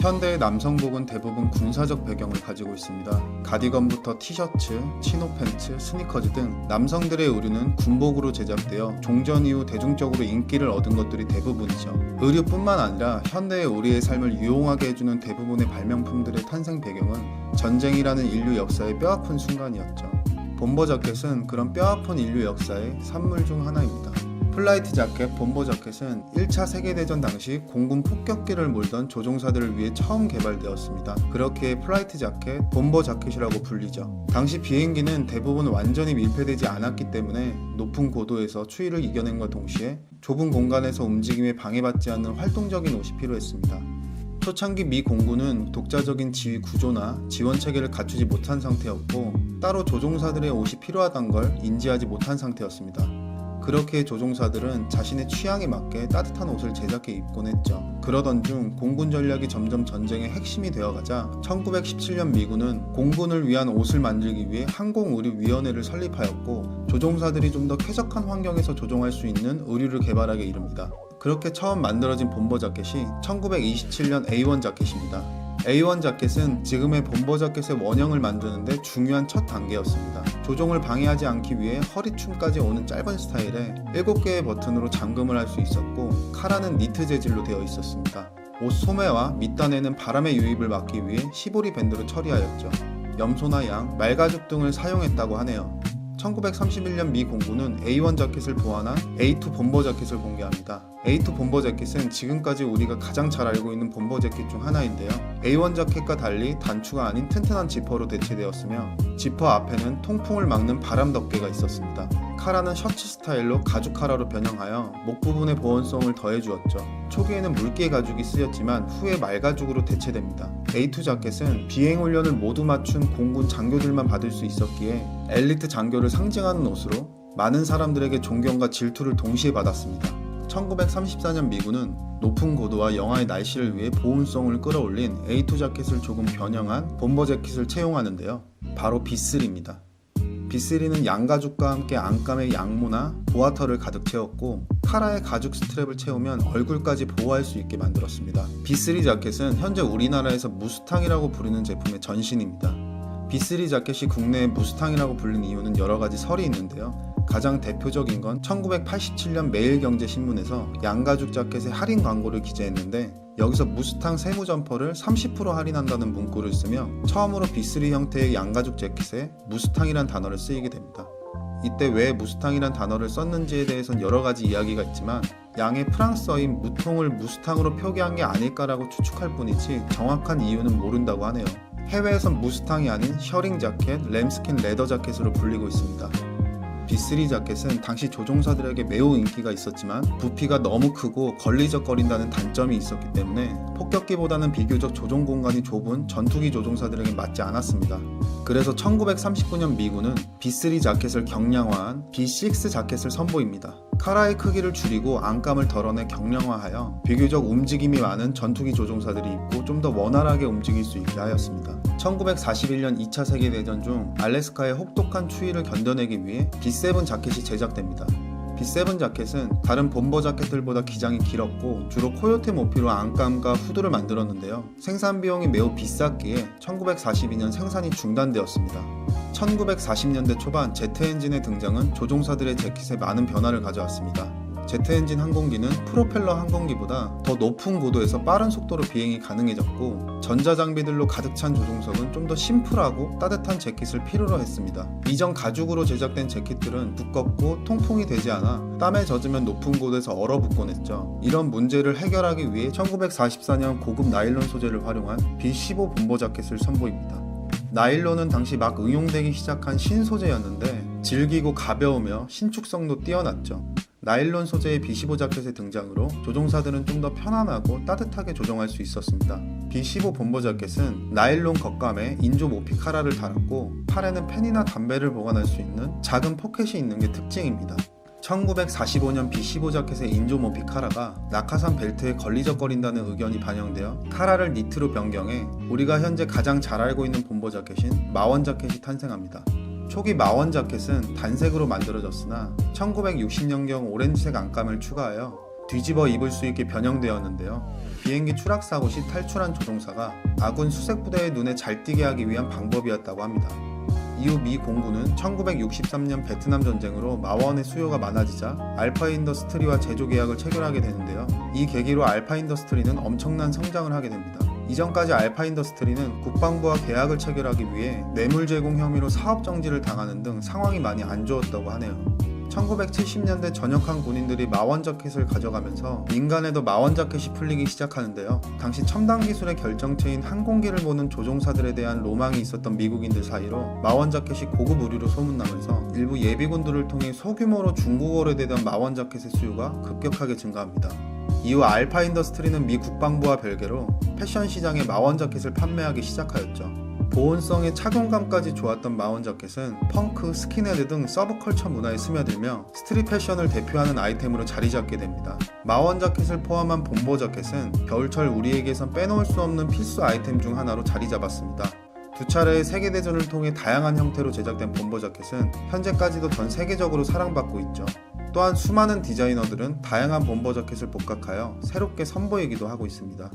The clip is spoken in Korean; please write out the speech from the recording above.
현대의 남성복은 대부분 군사적 배경을 가지고 있습니다. 가디건부터 티셔츠, 치노 팬츠, 스니커즈 등 남성들의 의류는 군복으로 제작되어 종전 이후 대중적으로 인기를 얻은 것들이 대부분이죠. 의류뿐만 아니라 현대의 우리의 삶을 유용하게 해주는 대부분의 발명품들의 탄생 배경은 전쟁이라는 인류 역사의 뼈아픈 순간이었죠. 본버 자켓은 그런 뼈아픈 인류 역사의 산물 중 하나입니다. 플라이트 자켓, 본버 자켓은 1차 세계대전 당시 공군 폭격기를 몰던 조종사들을 위해 처음 개발되었습니다. 그렇게 플라이트 자켓, 본버 자켓이라고 불리죠. 당시 비행기는 대부분 완전히 밀폐되지 않았기 때문에 높은 고도에서 추위를 이겨낸과 동시에 좁은 공간에서 움직임에 방해받지 않는 활동적인 옷이 필요했습니다. 초창기 미 공군은 독자적인 지휘 구조나 지원 체계를 갖추지 못한 상태였고 따로 조종사들의 옷이 필요하단 걸 인지하지 못한 상태였습니다. 그렇게 조종사들은 자신의 취향에 맞게 따뜻한 옷을 제작해 입곤 했죠. 그러던 중 공군 전략이 점점 전쟁의 핵심이 되어가자 1917년 미군은 공군을 위한 옷을 만들기 위해 항공의료위원회를 설립하였고 조종사들이 좀 더 쾌적한 환경에서 조종할 수 있는 의류를 개발하게 이릅니다. 그렇게 처음 만들어진 본버 자켓이 1927년 A1 자켓입니다. A1 자켓은 지금의 본버 자켓의 원형을 만드는데 중요한 첫 단계였습니다. 조종을 방해하지 않기 위해 허리춤까지 오는 짧은 스타일에 7개의 버튼으로 잠금을 할 수 있었고 카라는 니트 재질로 되어 있었습니다. 옷 소매와 밑단에는 바람의 유입을 막기 위해 시보리 밴드로 처리하였죠. 염소나 양, 말가죽 등을 사용했다고 하네요. 1931년 미 공군은 A1 자켓을 보완한 A2 본버 자켓을 공개합니다. A2 본버 자켓은 지금까지 우리가 가장 잘 알고 있는 본버 자켓 중 하나인데요. A1 자켓과 달리 단추가 아닌 튼튼한 지퍼로 대체되었으며 지퍼 앞에는 통풍을 막는 바람 덮개가 있었습니다. 카라는 셔츠 스타일로 가죽 카라로 변형하여 목 부분의 보온성을 더해주었죠. 초기에는 물개 가죽이 쓰였지만 후에 말가죽으로 대체됩니다. A2 자켓은 비행 훈련을 모두 맞춘 공군 장교들만 받을 수 있었기에 엘리트 장교를 상징하는 옷으로 많은 사람들에게 존경과 질투를 동시에 받았습니다. 1934년 미군은 높은 고도와 영하의 날씨를 위해 보온성을 끌어올린 A2 자켓을 조금 변형한 본버 재킷을 채용하는데요. 바로 B3입니다. B3는 양가죽과 함께 안감에 양모나 보아털을 가득 채웠고 카라에 가죽 스트랩을 채우면 얼굴까지 보호할 수 있게 만들었습니다. B3 자켓은 현재 우리나라에서 무스탕이라고 부르는 제품의 전신입니다. B3 자켓이 국내의 무스탕이라고 불린 이유는 여러 가지 설이 있는데요. 가장 대표적인 건 1987년 매일경제신문에서 양가죽 자켓의 할인 광고를 기재했는데 여기서 무스탕 세무 점퍼를 30% 할인한다는 문구를 쓰며 처음으로 B3 형태의 양가죽 재킷에 무스탕이란 단어를 쓰이게 됩니다. 이때 왜 무스탕이란 단어를 썼는지에 대해선 여러 가지 이야기가 있지만 양의 프랑스어인 무통을 무스탕으로 표기한 게 아닐까라고 추측할 뿐이지 정확한 이유는 모른다고 하네요. 해외에선 무스탕이 아닌 셔링 자켓, 램스킨 레더 자켓으로 불리고 있습니다. B3 자켓은 당시 조종사들에게 매우 인기가 있었지만 부피가 너무 크고 걸리적거린다는 단점이 있었기 때문에 폭격기보다는 비교적 조종 공간이 좁은 전투기 조종사들에게 맞지 않았습니다. 그래서 1939년 미군은 B3 자켓을 경량화한 B6 자켓을 선보입니다. 카라의 크기를 줄이고 안감을 덜어내 경량화하여 비교적 움직임이 많은 전투기 조종사들이 입고 좀 더 원활하게 움직일 수 있게 하였습니다. 1941년 2차 세계대전 중 알래스카의 혹독한 추위를 견뎌내기 위해 B7 자켓이 제작됩니다. B7 자켓은 다른 본버 자켓들보다 기장이 길었고 주로 코요테 모피로 안감과 후드를 만들었는데요. 생산 비용이 매우 비쌌기에 1942년 생산이 중단되었습니다. 1940년대 초반 제트 엔진의 등장은 조종사들의 재킷에 많은 변화를 가져왔습니다. 제트 엔진 항공기는 프로펠러 항공기보다 더 높은 고도에서 빠른 속도로 비행이 가능해졌고 전자 장비들로 가득 찬 조종석은 좀 더 심플하고 따뜻한 재킷을 필요로 했습니다. 이전 가죽으로 제작된 재킷들은 두껍고 통풍이 되지 않아 땀에 젖으면 높은 곳에서 얼어붙곤 했죠. 이런 문제를 해결하기 위해 1944년 고급 나일론 소재를 활용한 B15 본버 자켓을 선보입니다. 나일론은 당시 막 응용되기 시작한 신소재였는데 질기고 가벼우며 신축성도 뛰어났죠. 나일론 소재의 B15 자켓의 등장으로 조종사들은 좀 더 편안하고 따뜻하게 조종할 수 있었습니다. B15 본버 자켓은 나일론 겉감에 인조 모피 카라를 달았고 팔에는 펜이나 담배를 보관할 수 있는 작은 포켓이 있는 게 특징입니다. 1945년 B15 자켓의 인조 모피 카라가 낙하산 벨트에 걸리적거린다는 의견이 반영되어 카라를 니트로 변경해 우리가 현재 가장 잘 알고 있는 본버 자켓인 마원 자켓이 탄생합니다. 초기 마원 자켓은 단색으로 만들어졌으나 1960년경 오렌지색 안감을 추가하여 뒤집어 입을 수 있게 변형되었는데요. 비행기 추락 사고 시 탈출한 조종사가 아군 수색 부대의 눈에 잘 띄게 하기 위한 방법이었다고 합니다. 이후 미 공군은 1963년 베트남 전쟁으로 마원의 수요가 많아지자 알파 인더스트리와 제조 계약을 체결하게 되는데요. 이 계기로 알파 인더스트리는 엄청난 성장을 하게 됩니다. 이전까지 알파 인더스트리는 국방부와 계약을 체결하기 위해 뇌물 제공 혐의로 사업 정지를 당하는 등 상황이 많이 안 좋았다고 하네요. 1970년대 전역한 군인들이 마원 자켓을 가져가면서 민간에도 마원 자켓이 풀리기 시작하는데요. 당시 첨단 기술의 결정체인 항공기를 보는 조종사들에 대한 로망이 있었던 미국인들 사이로 마원 자켓이 고급 의류로 소문나면서 일부 예비군들을 통해 소규모로 중국어로 되던 마원 자켓의 수요가 급격하게 증가합니다. 이후 알파 인더스트리는 미 국방부와 별개로 패션 시장에 마원 자켓을 판매하기 시작하였죠. 보온성에 착용감까지 좋았던 마원 자켓은 펑크, 스킨헤드 등 서브컬처 문화에 스며들며 스트릿 패션을 대표하는 아이템으로 자리 잡게 됩니다. 마원 자켓을 포함한 bom버 자켓은 겨울철 우리에게선 빼놓을 수 없는 필수 아이템 중 하나로 자리 잡았습니다. 두 차례의 세계대전을 통해 다양한 형태로 제작된 bom버 자켓은 현재까지도 전 세계적으로 사랑받고 있죠. 또한 수많은 디자이너들은 다양한 bom버 자켓을 복각하여 새롭게 선보이기도 하고 있습니다.